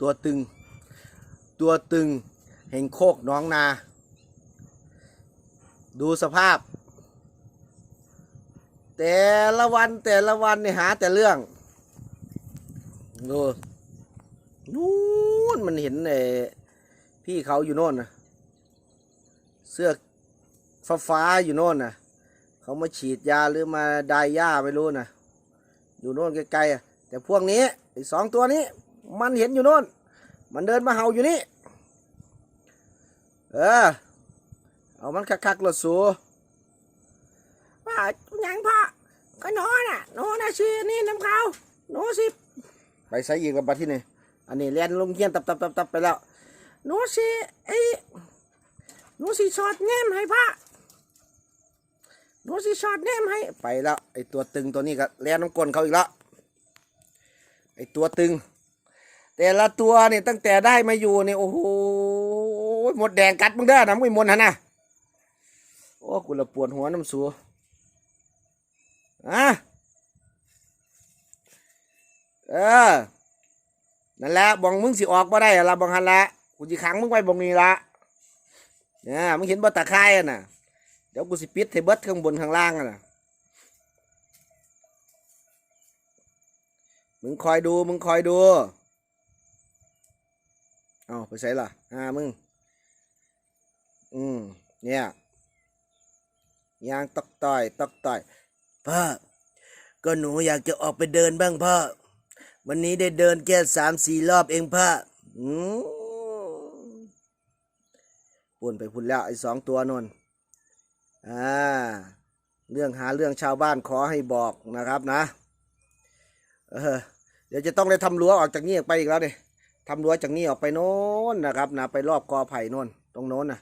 ตัวตึง ตัวตึงแห่งโคกน้องนา ดูสภาพ แต่ละวันแต่ละวันเนี่ยหาแต่เรื่อง ดูนู่นมันเห็นไอ้พี่เขาอยู่โน่นนะเสื้อฟ้าฟ้าอยู่โน่นนะเขามาฉีดยาหรือมาดายหญ้าไม่รู้นะอยู่โน่นไกลๆอะแต่พวกนี้ไอ้สองตัวนี้ มันเห็นอยู่โน่น มันเดินมาเห่าอยู่นี่ เออ เอามันคักๆรถสูว่ายังพ่อก็นอน่ะนอน่ะชื่อนี่น้ำเขาหนูสิไปใส่อีกแล้วบัดที่นี่อันนี้เรียนลงเฮียนตับตับตับตับไปแล้วหนูสิไอ้หนูสิสอดแนมให้พ่อหนูสิสอดแนมให้ไปแล้วไอ้ตัวตึงตัวนี้ก็เรียนน้ำกลนเขาอีกแล้วไอ้ตัวตึง แต่ละตัวเนี่ยตั้งแต่ได้มาอยู่เนี่ยโอ้โหหมดแดงกัดมึงเด้นะมึงไม่มนฮะนะโอ้กูละปวดหัวน้ำสูอะเออนั่นแหละบองมึงสิออกมาได้ละบองหันละกูจะขังมึงไว้บองนี้ละเนี่ยมึงเห็นบ่ตะไคร่อะน่ะเดี๋ยวกูสิปิดให้เบิดข้างบนข้างล่างอะน่ะมึงคอยดูมึงคอยดู เอาไปใส่ล่ะอ่ามึง อืมเนี่ยยางตอกต่อยตอกต่อยพ่อก็หนูอยากจะออกไปเดินบ้างพ่อวันนี้ได้เดินแค่สามสี่รอบเองพ่ออืมปุ่นไปพุ่นแล้วไอ้สองตัวนนอ่าเรื่องหาเรื่องชาวบ้านขอให้บอกนะครับนะ เออ เดี๋ยวจะต้องได้ทำรั้วออกจากนี้ออกไปอีกแล้วเนี่ย ทำรั้วจากนี้ออกไปโน้นนะครับนะไปรอบกอไผ่โน้นตรงโน้นนะ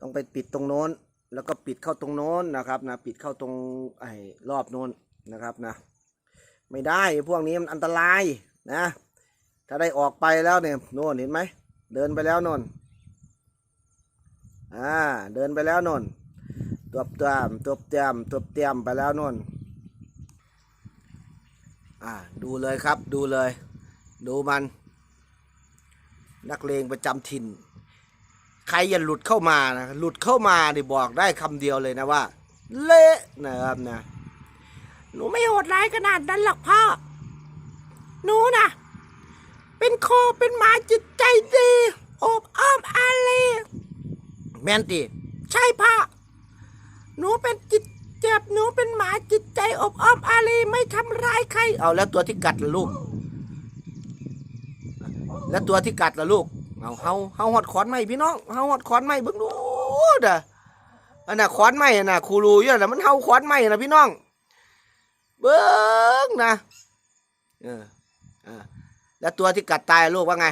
ต้องไปปิดตรงโน้น แล้วก็ปิดเข้าตรงโน้นนะครับนะปิดเข้าตรงไอ้รอบโน้นนะครับนะ ไม่ได้พวกนี้มันอันตรายนะ ถ้าได้ออกไปแล้วเนี่ยโน่นเห็นไหมเดินไปแล้วโน่นอ่าเดินไปแล้วโน่นตัวเตรียมตัวเตรียมตัวเตรียมไปแล้วโน่นอ่าดูเลยครับดูเลย ดูมัน นักเลงประจำถิ่น ใครอย่าหลุดเข้ามานะหลุดเข้ามานี่บอกได้คำเดียวเลยนะว่า เละนะครับนะหนูไม่โหดร้ายขนาดนั้นหรอกพ่อ หนูนะเป็นโคเป็นหมาจิตใจดีโอบอ้อมอารีแมนตีใช่พ่อหนูเป็นจิตเจ็บหนูเป็นหมาจิตใจอบอ้อมอารีไม่ทำร้ายใคร เอาแล้วตัวที่กัดลูก แล้วตัวที่กัดล่ะลูกเอาเฮาเฮาหอดขอนไม้พี่น้องเฮาหอดขอนไม้เบิ่งดูเด้ออันน่ะขอนไม้น่ะครูรูอยู่น่ะมันเฮาขอนไม้น่ะพี่น้อง เบิ่งนะเอออ่าแล้วตัวที่กัดตายลูกว่าไง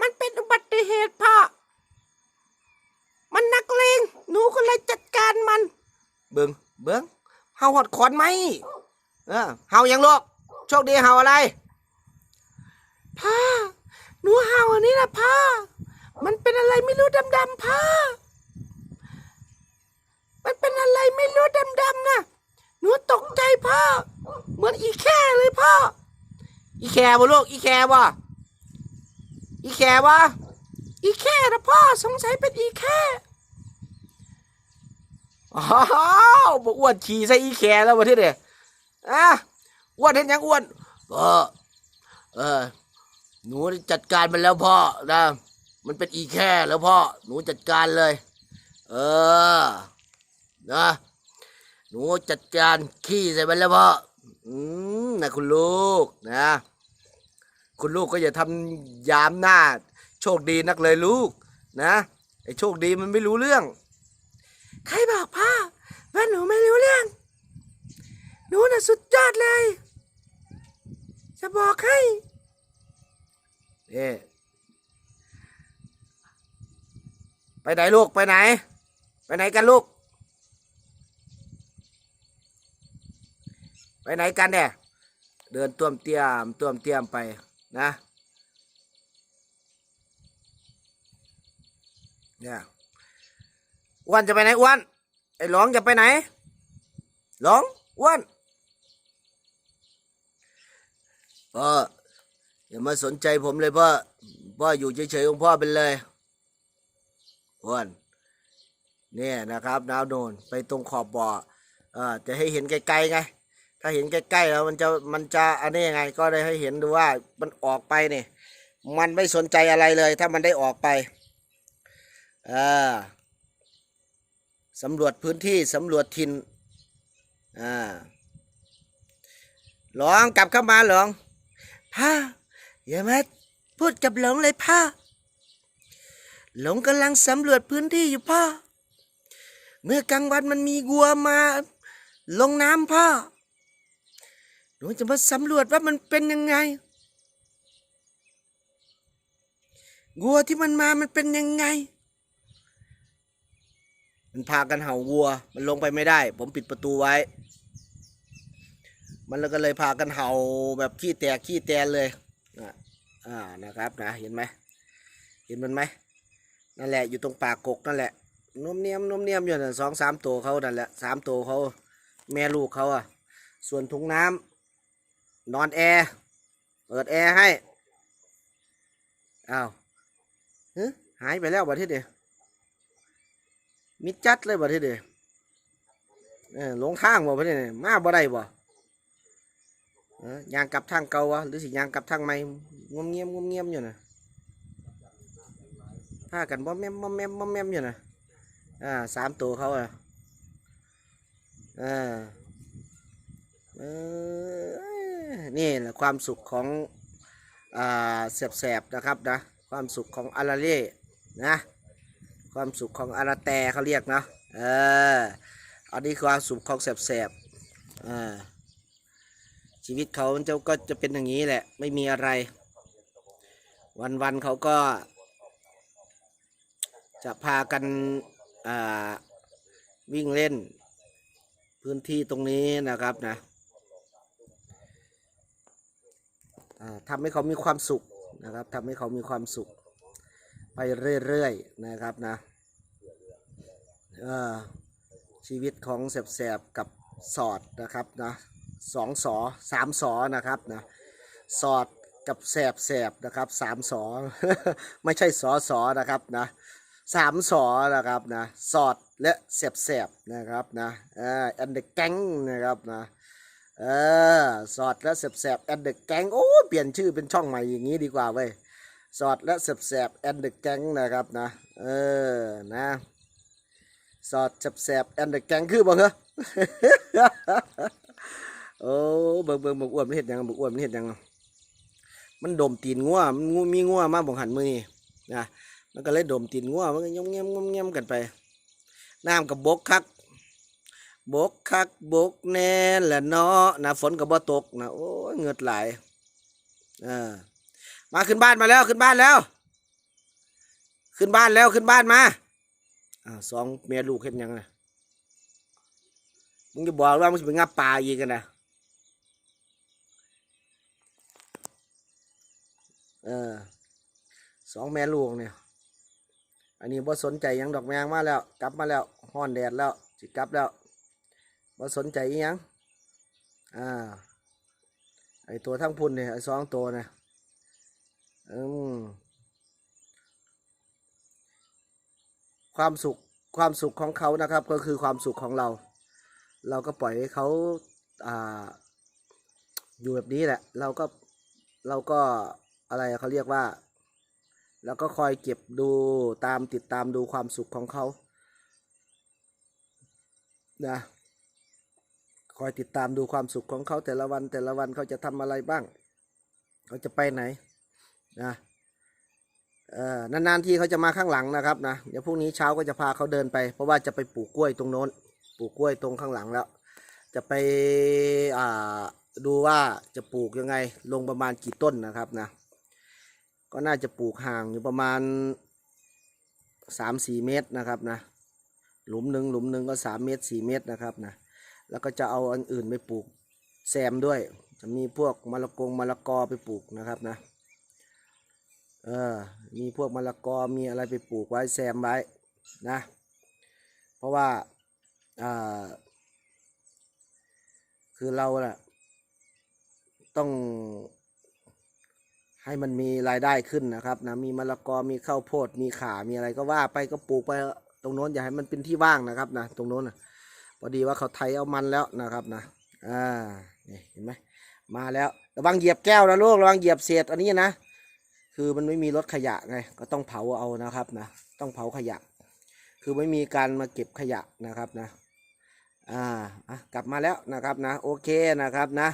มันเป็นอุบัติเหตุพ่อมันนักเลงหนูก็เลยจัดการมัน เบิ่งเบิ่งเฮาหอดขอนไม้เออเฮายังลูกโชคดีเฮาอะไรพ่อ นูเห่าอันนี้นะพ่อ มันเป็นอะไรไม่รู้ดำๆพ่อ มันเป็นอะไรไม่รู้ดำๆนะหนูตกใจพ่อ เหมือนอีแค่เลยพ่อ อีแคบ่ลูกอีแคบ่อีแคบ่อีแค่นะพ่อสงสัยเป็นอีแค่อ้าวบ่อ้วนขี่ใส่อีแคแล้วบ่ที่เด้อะอ้วนเห็นยังอ้วนพ่อเออ หนูจัดการมันแล้วพ่อนะ มันเป็นอีแค่แล้วพ่อ หนูจัดการเลย เออ นะ หนูจัดการขี้ใส่มันแล้วพ่อ อืมนะคุณลูกนะ คุณลูกก็อย่าทำยามหน้า โชคดีนักเลยลูก นะไอ้โชคดีมันไม่รู้เรื่อง ใครบอกพ่อว่าหนูไม่รู้เรื่อง หนูน่ะสุดยอดเลย จะบอกให้ เอ๊ะไปไหนลูกไปไหน ไปไหนกันลูก ไปไหนกันเนี่ยเดินต้วมเตียมต้วมเตียมไปนะเนี่ยอ้วนจะไปไหนอ้วนไอ้หลองจะไปไหนหลองอ้วนเออ อย่ามาสนใจผมเลยพ่อพ่ออยู่เฉยๆของพ่อเป็นเลยพ่อนเนี่ยนะครับดาวโนนไปตรงขอบบ่อเอ่อจะให้เห็นไกลๆไง ถ้าเห็นใกล้ๆแล้วมันจะมันจะอันนี้ยังไง ก็ได้ให้เห็นดูว่ามันออกไปเนี่ยมันไม่สนใจอะไรเลย ถ้ามันได้ออกไปเออสำรวจพื้นที่สำรวจทินอ่าหลองกลับเข้ามาหลองพ่อ อย่ามาพูดกับหลงเลยพ่อ หลงกำลังสำรวจพื้นที่อยู่พ่อ เมื่อกลางวันมันมีวัวมา ลงน้ำพ่อ หนูจะมาสำรวจว่ามันเป็นยังไงวัวที่มันมามันเป็นยังไง มันพากันเห่าวัว มันลงไปไม่ได้ ผมปิดประตูไว้ มันก็เลยพากันเห่าแบบขี้แตกขี้แตนเลย อะอ่านะครับนะเห็นไหมเห็นมันไหมนั่นแหละอยู่ตรงปากกกนั่นแหละนุ่มเนียมนุ่มเนียมอยู่นั่นสองสามตัวเขานั่นแหละสามตัวเขาแม่ลูกเขาอะส่วนถุงน้ำนอนแอร์เปิดแอร์ให้อ้าวฮหายไปแล้วบัดทีเดียวมิดจัดเลยบัดทีเดียวหลงทางบ่บัดทีเดียวมาบ่ได้บ่ ยางกลับทางเก่าวะหรือสิยางกลับทางใหม่งมเงียมงมเงียมอยู่นะพากันบ่แม่มบ่แม่มบ่แม่มอยู่นะอ่าสามตัวเขาอะอ่าเออนี่แหละความสุขของอ่าแสบๆนะครับนะความสุขของอาราเล่นะความสุขของอาราแตเขาเรียกนะเอออันนี้ความสุขของแสบๆอ่า ชีวิตเขามันจะก็จะเป็นอย่างนี้แหละ ไม่มีอะไร วันๆเขาก็ จะพากันวิ่งเล่น พื้นที่ตรงนี้นะครับนะทำให้เขามีความสุขนะครับทำให้เขามีความสุข ไปเรื่อยๆนะครับนะชีวิตของแสบๆกับสอดนะครับนะ สองสอสามสอนะครับนะสอดกับแสบแสบนะครับสามสอไม่ใช่สอสอนะครับนะสามสอนะครับนะสอดและแสบแสบนะครับนะเออแอนเดอร์แก๊งนะครับนะเออสอดและแสบแสบแอนเดอร์แก๊งโอ้เปลี่ยนชื่อเป็นช่องใหม่อย่างนี้ดีกว่าเว้ยสอดและแสบๆแอนเดอร์แก๊งนะครับนะเออนะสอดแสบๆแอนเดอร์แก๊งคือบ่เหรอ โอ้เบิ่งเบิ่งบักอ้วนมันเห็ดหยังบักอ้วนมันเห็ดหยังมันดมตีนงัวมันงูมีงัวมาบ่หันมือนี่นะมันก็เลยดมตีนงัวมันก็ยงเงียงมเงียมกันไปน้ำกับบกคักบกคักบกแน่แหละเนาะนะฝนก็บ่ตกนะโอ้ยเงือดไหลเออมาขึ้นบ้านมาแล้วขึ้นบ้านแล้ว ขึ้นบ้านแล้วขึ้นบ้านมาอ้าวสองเมียลูกเห็นยังไงมึงจะบอกว่ามึงจะไปงับปลาอีกกันนะ เออสองแม่ลูกเนี่ย อันนี้บ่สนใจยังดอกแมงมาแล้ว กลับมาแล้วห้อนแดดแล้วสิกลับแล้วบ่สนใจยังอ่าไอตัวทั้งพุ่นเนี่ยไอสองตัวเนี่ยอืมความสุขความสุขของเขานะครับ ก็คือความสุขของเรา เราก็ปล่อยให้เขาอ่าอยู่แบบนี้แหละ เราก็เราก็ อะไรเขาเรียกว่าเราก็คอยเก็บดูตามติดตามดูความสุขของเขานะคอยติดตามดูความสุขของเขาแต่ละวันแต่ละวันเขาจะทำอะไรบ้าง เขาจะไปไหนนะเออนานๆทีเขาจะมาข้างหลังนะครับนะเดี๋ยวพรุ่งนี้เช้าก็จะพาเขาเดินไป เพราะว่าจะไปปลูกกล้วยตรงโน้น ปลูกกล้วยตรงข้างหลังแล้ว จะไปดูว่าจะปลูกยังไงลงประมาณกี่ต้นนะครับนะ ก็น่าจะปลูกห่างอยู่ประมาณสามสี่เมตรนะครับนะหลุมหนึ่งหลุมหนึ่งก็สามเมตรสี่เมตรนะครับนะแล้วก็จะเอาอันอื่นไปปลูกแซมด้วย จะมีพวกมะละกงมะละกอไปปลูกนะครับนะเออมีพวกมะละกอมีอะไรไปปลูกไว้แซมไว้นะเพราะว่าอ่าคือเราแหละต้อง ให้มันมีรายได้ขึ้นนะครับนะมีมะละกอมีข้าวโพดมีข่ามีอะไรก็ว่าไปก็ปลูกไปตรงโน้นอย่าให้มันเป็นที่ว่างนะครับนะตรงโน้นนะพอดีว่าเขาไถเอามันแล้วนะครับนะอ่านี่เห็นไหมมาแล้วระวังเหยียบแก้วนะลูกระวังเหยียบเศษอันนี้นะคือมันไม่มีรถขยะไงก็ต้องเผาเอานะครับนะต้องเผาขยะ คือไม่มีการมาเก็บขยะนะครับนะอ่าอะกลับมาแล้วนะครับนะโอเคนะครับนะ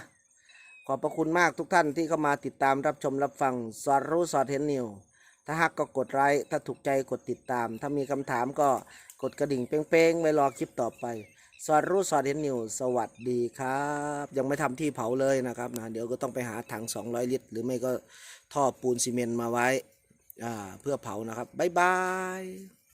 ขอบพระคุณมากทุกท่านที่เข้ามาติดตามรับชมรับฟัง สอดรู้สอดเห็นนิว ถ้าหักก็กดไลค์ ถ้าถูกใจกดติดตาม ถ้ามีคำถามก็กดกระดิ่งเป้งๆไว้รอคลิปต่อไป สอดรู้สอดเห็นนิว สวัสดีครับ ยังไม่ทำที่เผาเลยนะครับนะ เดี๋ยวก็ต้องไปหาถัง 200 ลิตร หรือไม่ก็ท่อปูนซีเมนต์มาไว้ เพื่อเผานะครับ บ๊ายบาย